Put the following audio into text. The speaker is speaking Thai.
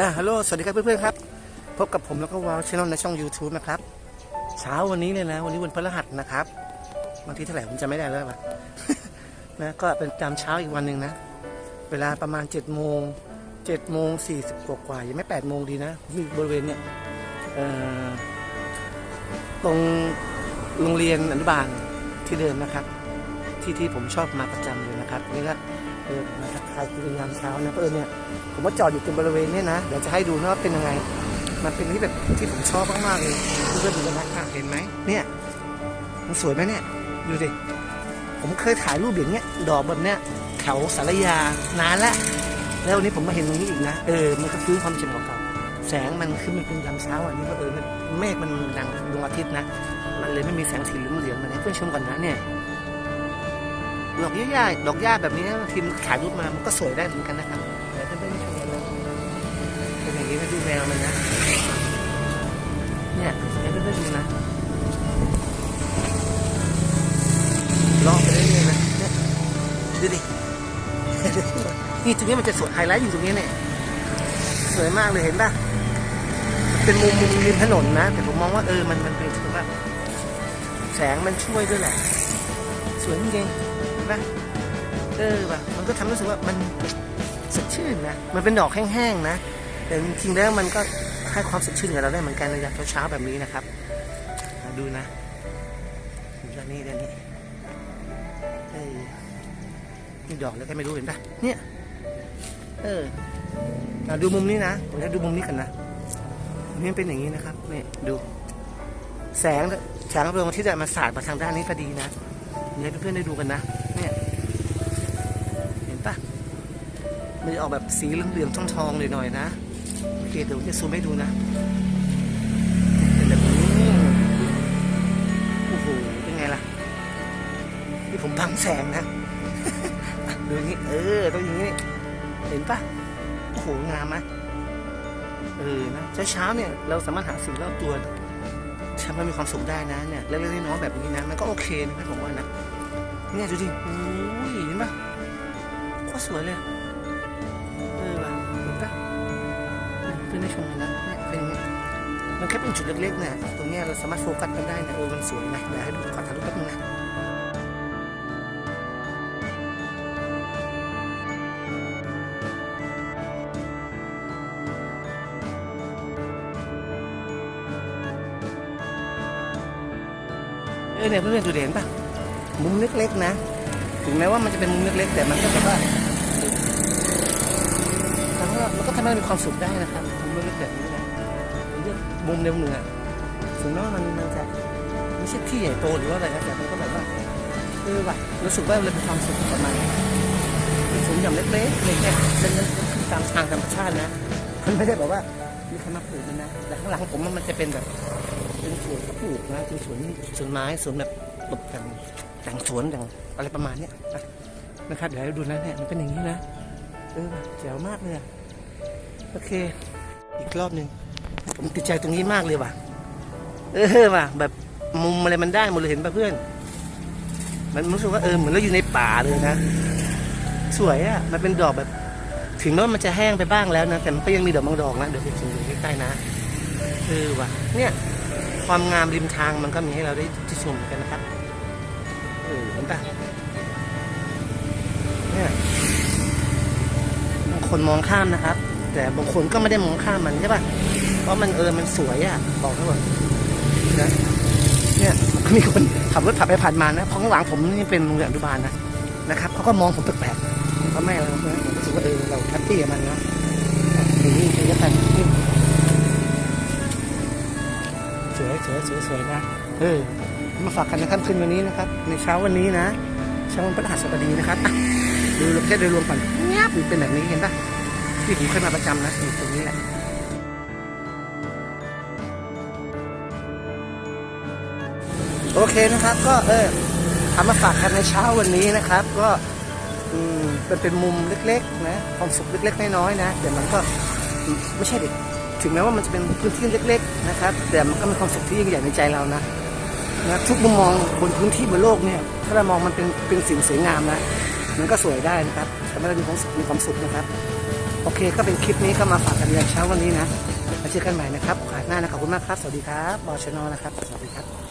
อ่าฮัลโหล สวัสดีครับเพื่อนๆครับ พบกับผมแล้วก็วาวช anel ในช่อง YouTube นะครับ เช้าวันนี้เลยนะ วันนี้วันพฤหัสนะครับบางทีเท่าไหร่ผมจะไม่ได้แล้วล่ะนะก็เป็นตามเช้าอีกวันหนึ่งนะ เวลาประมาณ7จ็ดโมงเจ็ดโมงสี่สิบกว่าๆยังไม่แปดโมงดีนะที่บริเวณเนี่ยเอ่อตรงโรงเรียนอนุบาลที่เดิมนะครับ ที่ที่ผมชอบมาประจำเลยนะครับนี่ก็ ออมาทักทายคุยกันยามเช้านะเพราะเออเนี่ยผมว่าจอดอยู่ตรงบริเวณเนี้นะเดี๋ยวจะให้ดูนะว่าเป็นยังไง มันเป็นที่แบบที่ผมชอบมากๆเลยเพื่อนๆดูกันนะอะเห็นไหมเนี่ยมันสวยไหมเนี่ยดูดิผมเคยถ่ายรูปอย่างเงี้ยดอกแบบเนี้ยแถวสารยานานละแล้ววันนี้ผมมาเห็นตรงนี้อีกนะเออมันก็ฟื้นความจำเก่าๆแสงมันคือมันเป็นยามเช้าอะนี่ก็เออมันเมฆมันดังดวงอาทิตย์นะ มันเลยไม่มีแสงสีเหลืองเหลืองๆมาให้เพื่อนชมกันนะเนี่ย ดอกหญ้าดอกหญ้าแบบนี้นะทีมนถ่ายรูปมามันก็สวยได้เหมือนกันนะครับเดี๋ยวเพื่อนๆชมกันนะเป็นอย่างนี้นะดูแมวมันนะ เนี่ยให้เพื่อนๆดูนะลองไปเรื่อยๆนะเนี่ยดูดินี่ตรงนี้มันจะสวยไฮไลท์อยู่ตรงนี้เนี่ยสวยมากเลยเห็นป่ะเป็นมุมมุมริมถนนนะ แต่ผมมองว่าเออมันมันเป็นถือว่าแสงมันช่วยด้วยแหละสวยจริง ป่ะเออว่ะมันก็ทำรู้สึกว่ามันสดชื่นนะ มันเป็นดอกแห้งๆนะ แต่จริงๆแล้วมันก็ให้ความสดชื่นกับเราได้เหมือนกันในยามเช้าๆแบบนี้นะครับมาดูนะดูด้านนี้ด้านนี้เออนี่ดอกแล้วก็ไม่รู้เห็นปะเนี่ย เออดูมุมนี้นะผมจะดูมุมนี้กันนะนี้เป็นอย่างนี้นะครับนี่ดู แสงแสงดวงอาทิตย์อะมาสาดมาทางด้านนี้พอดีนะเดี๋ยวเพื่อนๆได้ดูกันนะ ปะมันจะออกแบบสีเหลืองๆทองๆหน่อยๆนะโอเคเดี๋ยวจะซูมให้ดูนะเป็นแบบนี้โอ้โหเป็นไงล่ะนี่ผมบังแสงนะดูนี้เออต้องอย่างนี้เห็นปะโอ้โหงามไหมเออนะเช้าๆเนี่ยเราสามารถหาสิ่งรอบตัวทำให้มีความสุขได้นะเนี่ยเล็กๆน้อยๆแบบนี้นะมันก็โอเคนะครับผมว่านะเนี่ยดูดิโอ้ยเห็นปะ ตรสวยเลย เออว่ะเห็นปะเพื่อนได้ชมกันนะเนี่ยเป็นอย่างเงี้ยมันแค่เป็นจุดเล็กๆนี่ยตรงเนี้ยเราสามารถโฟกัสกันได้นะเออมันสวยนะเดี๋ยวให้ดูขอถ่ายรูปแป๊บนึงนะเออเนี่ยเพื่อนๆดูเด่นปะมุมเล็กๆนะ ถึงแม้ว่ามันจะเป็นมุมเล็กๆ แต่มันก็แบบว่า แต่ว่ามันก็ทำให้มีความสุขได้นะครับมุมเล็กๆแบบนี้นะเลือกมุมเดียวหนึ่งอะถึงแม้ว่ามันมันจะไม่ใช่ที่ใหญ่โตหรือว่าอะไรนะแต่มันก็แบบว่าเออว่ะรู้สึกว่าเรามีความสุขกับมันสวนหย่อมเล็กๆเลยแค่เล่นๆตามทางธรรมชาตินะมันไม่ได้แบบว่ามีใครมาปลูกมันนะแต่ข้างหลังผมมันจะเป็นแบบเป็นสวนปลูกนะเป็นสวนสวนไม้สวนแบบตกแต่งแต่งสวนแต่งอะไรประมาณเนี้ยนะนะครับเดี๋ยวดูนะเนี่ยมันเป็นอย่างนี้นะเออแจ๋วมากเลยอะ โอเค อีกรอบหนึ่งผมติดใจตรงนี้มากเลยว่ะ เออว่ะ แบบมุมอะไรมันได้หมดเลยเห็นป่ะเพื่อน มันรู้สึกว่าเออเหมือนเราอยู่ในป่าเลยนะ สวยอะ่ะ มันเป็นดอกแบบ ถึงแม้ว่ามันจะแห้งไปบ้างแล้วนะ แต่มันก็ยังมีดอกบางดอกนะ เดี๋ยวไปชมดูใกล้ๆนะเออว่ะ เนี่ย ความงามริมทางมันก็มีให้เราได้ชมกันนะครับ เออเห็นปะเนี่ยคนมองข้ามนะครับ แต่บางคนก็ไม่ได้มองข้ามมันใช่ปะเพราะมันเออมันสวยอะบอกให้หมดนะเนี่ยมีคนขับรถผ่านไปผ่านมานะเพราะข้างหลังผมนี่เป็นโรงเรียนอนุบาลนะนะครับเขาก็มองผมแปลกๆเขาไม่อะไรนะผมรู้สึกว่าเออเราแฮปปี้กับมันนะอย่างนี้คือกันสวยสวยสวยสวยนะเออมาฝากกันในค่ำคืนวันนี้นะครับ ในเช้าวันนี้นะเช้าวันพฤหัสบดีนะครับดูโลเคชั่นโดยรวมก่อนเงียบเป็นแบบนี้เห็นปะ ที่ผมเคยมาประจำนะอยู่ตรงนี้แหละโอเคนะครับ ก็เออทำมาฝากกันในเช้าวันนี้นะครับ ก็อืมเป็นเป็นมุมเล็กๆนะความสุขเล็กๆน้อยๆนะแต่มันก็ไม่ใช่เด็กถึงแม้ว่ามันจะเป็นพื้นที่เล็ก ๆ นะครับ แต่มันก็มีความสุขที่ยิ่งใหญ่ในใจเรานะนะทุกมุมมองบนพื้นที่บนโลกเนี่ย ถ้าเรามองมันเป็นเป็นสิ่งสวยงามนะ มันก็สวยได้นะครับทำให้เรามีความสุขมีความสุขนะครับ โอเคก็เป็นคลิปนี้ก็มาฝากกันในเช้าวันนี้นะมาเจอกันใหม่นะครับโอกาสหน้านะขอบคุณมากครับ สวัสดีครับบอชนอนะครับ สวัสดีครับ